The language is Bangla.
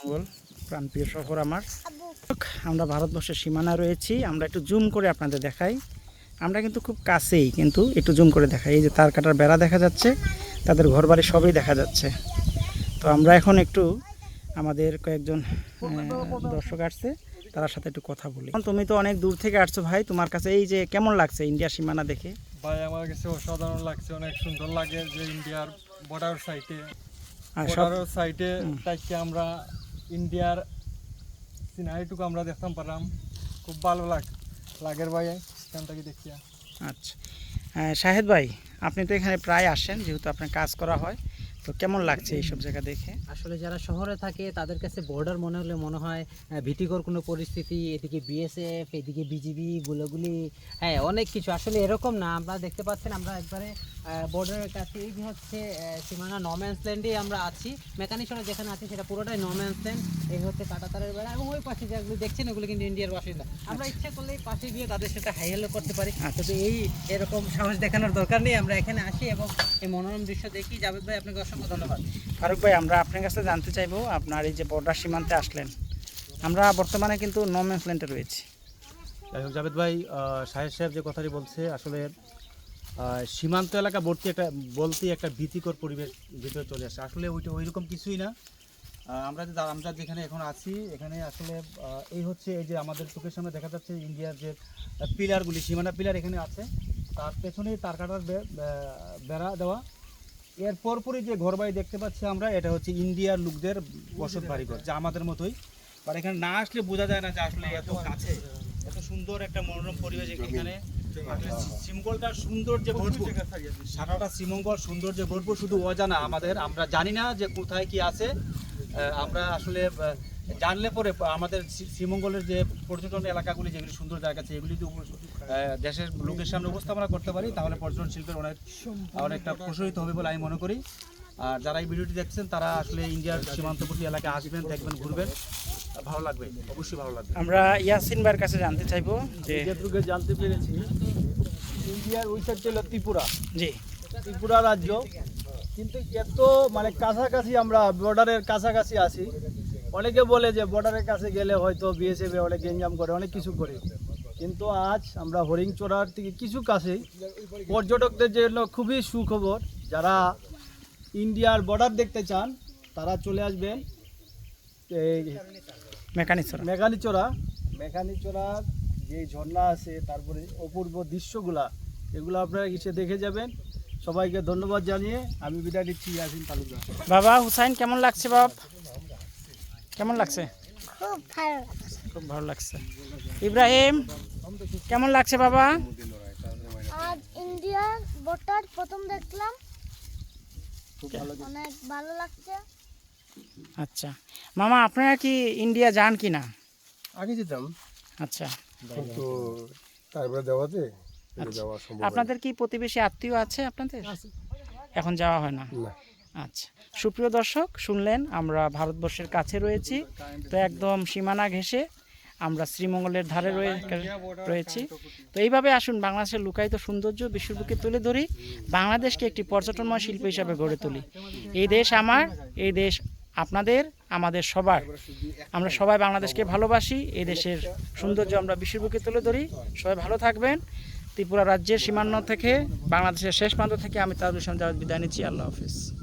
মঙ্গল প্রাণপ্রিয় শহর আমার। আমরা ভারতবর্ষের সীমানা রয়েছি আমরা একটু জুম করে আপনাদের দেখাই। আমরা কিন্তু খুব কাছেই কিন্তু একটু জুম করে দেখাই। এই যে তার কাটার বেড়া দেখা যাচ্ছে তাদের ঘরবাড়ি সবই দেখা যাচ্ছে। তো আমরা এখন একটু আমাদের কয়েকজন দর্শক আসছে তার সাথে একটু কথা বলি। তুমি তো অনেক দূর থেকে আসছো ভাই তোমার কাছে এই যে কেমন লাগছে ইন্ডিয়া সীমানা দেখে? ভাই আমার কাছে অসাধারণ লাগছে অনেক সুন্দর লাগে যে ইন্ডিয়ার বর্ডার সাইটে বর্ডার সাইটে তাইকে আমরা ইন্ডিয়ার সিনারিটুকু আমরা দেখতাম পারলাম। খুব ভালো লাগ, লাগের ভাই, এখান থেকে দেখিয়া। আচ্ছা। শাহেদ ভাই, আপনি তো এখানে প্রায় আসেন, যেহেতু আপনার কাজ করা হয়। তো কেমন লাগছে এইসব জায়গা দেখে? আসলে যারা শহরে থাকে তাদের কাছে বর্ডার মনে হলে মনে হয় ভীতিকর কোনো পরিস্থিতি এদিকে বিএসএফ এদিকে বিজিবি গুলোগুলি হ্যাঁ অনেক কিছু। আসলে এরকম না আমরা দেখতে পাচ্ছেন আমরা একবারে বর্ডারের কাছে। এই যে হচ্ছে সীমানা নম্যান্স ল্যান্ডে আমরা আছি। মেকানিশনে যেখানে আছি সেটা পুরোটাই নম্যান্স ল্যান্ড এই হচ্ছে কাটাতারের বেড়া এবং ওই পাশে যেগুলো দেখছেন ওগুলো কিন্তু ইন্ডিয়ার বাসিন্দা। আমরা ইচ্ছা করলে এই পাশে গিয়ে তাদের সাথে হাই হ্যালো করতে পারি। কিন্তু এই এরকম সাহস দেখানোর দরকার নেই। আমরা এখানে আসি এবং এই মনোরম দৃশ্য দেখি। জাভেদ ভাই আপনাকে অসংখ্য ধন্যবাদ। ফারুক ভাই, আমরা আপনার কাছে জানতে চাইব, আপনার এই যে বর্ডার সীমান্তে আসলেন, আমরা বর্তমানে কিন্তু নোম্যান্স ল্যান্ডে রয়েছি। যাই হোক, জাভেদ ভাই সাহেব সাহেব যে কথাটি বলছে, আসলে সীমান্ত এলাকা ভর্তি একটা বলতেই একটা ভীতিকর পরিবেশ ভিতরে চলে আসে। আসলে ওইটা ওইরকম কিছুই না। আমরা যে, আমরা যেখানে এখন আছি, এখানে আসলে এই হচ্ছে এই যে আমাদের চোখের সামনে দেখা যাচ্ছে ইন্ডিয়ার যে পিলারগুলি, সীমানা পিলার এখানে আছে। তার পেছনেই তার কাটার বেড়া দেওয়া। এর পরপরই যে ঘর বাড়ি দেখতে পাচ্ছি আমরা, এটা হচ্ছে ইন্ডিয়ার লোকদের বসত বাড়ি ঘর যা আমাদের মতোই। আর এখানে না আসলে বোঝা যায় না যে আসলে এত কাছে। এত সুন্দর একটা মনোরম পরিবেশ এখানে। শ্রীমঙ্গলটা শ্রীমঙ্গলটার সুন্দর যে ভরপুর। সারাটা শ্রীমঙ্গল সুন্দর যে ভরপুর, শুধু অজানা আমাদের। আমরা জানি না যে কোথায় কি আছে। আমরা আসলে জানলে পরে আমাদের শ্রী- শ্রীমঙ্গলের যে পর্যটন এলাকাগুলি যেগুলি সুন্দর জায়গা আছে এগুলি যদি দেশের লোকের সামনে উপস্থাপনা করতে পারি তাহলে পর্যটন শিল্পের অনেক অনেকটা প্রসারিত হবে বলে আমি মনে করি। আর যারা এই ভিডিওটি দেখছেন তারা আসলে ইন্ডিয়ার সীমান্তবর্তী এলাকায় আসবেন দেখবেন ঘুরবেন। ভালো লাগবে অবশ্যই ভালো লাগবে। আমরা ইয়াসিন ভাইয়ের কাছে জানতে চাইব যে যেটুকু জানতে পেরেছি ইন্ডিয়ার ওই সাইড ছিল ত্রিপুরা। জি। ত্রিপুরা রাজ্য। কিন্তু এত মানে কাছাকাছি আমরা বর্ডারের কাছাকাছি আছি। অনেকে বলে যে বর্ডারের কাছে গেলে হয়তো বিএসএফ অনেক গেঞ্জাম করে অনেক কিছু করে। কিন্তু আজ আমরা হরিংচোড়ার থেকে কিছু কাছেই পর্যটকদের জন্য খুবই সুখবর যারা ইন্ডিয়ার বর্ডার দেখতে চান তারা চলে আসবেন এই মেকানিক্সরা মেঘালিচোরা মেঘালিচোরার যে ঝর্ণা আছে তারপরে অপূর্ব দৃশ্যগুলা এগুলো আপনারা এসে দেখে যাবেন। সবাইকে ধন্যবাদ জানিয়ে আমি বিদায় নিচ্ছি ইয়াসিন তালুকদার। বাবা হুসাইন কেমন লাগছে বাপ? কেমন লাগছে? খুব ভালো লাগছে। খুব ভালো লাগছে। ইব্রাহিম কেমন লাগছে বাবা? আজ ইন্ডিয়ার বর্ডার প্রথম দেখলাম। অনেক ভালো লাগছে। আচ্ছা। মামা আপনারা কি ইন্ডিয়া যান কি না? আগে যেতাম। আচ্ছা। কিন্তু তারপরে দেওয়াতে আচ্ছা। আপনাদের কি প্রতিবেশী আত্মীয় আছে আপনাদের? এখন যাওয়া হয় না। না। আচ্ছা। সুপ্রিয় দর্শক, শুনলেন, আমরা ভারতবর্ষের কাছে রয়েছি। তো একদম সীমানা ঘেঁষে আমরা শ্রীমঙ্গলের ধারে রয়ে রয়েছি। তো এইভাবে আসুন, বাংলাদেশের লুকায়িত সৌন্দর্য বিশ্ববুকে তুলে ধরি। বাংলাদেশকে একটি পর্যটনময় শিল্প হিসাবে গড়ে তুলি। এই দেশ আমার, এই দেশ আপনাদের, আমাদের সবার। আমরা সবাই বাংলাদেশকে ভালোবাসি, এই দেশের সৌন্দর্য আমরা বিশ্ববুকে তুলে ধরি। সবাই ভালো থাকবেন। ত্রিপুরা রাজ্যের সীমান্ত থেকে, বাংলাদেশের শেষ প্রান্ত থেকে আমি তাদের সঙ্গে বিদায় নিচ্ছি। আল্লাহ হাফিজ।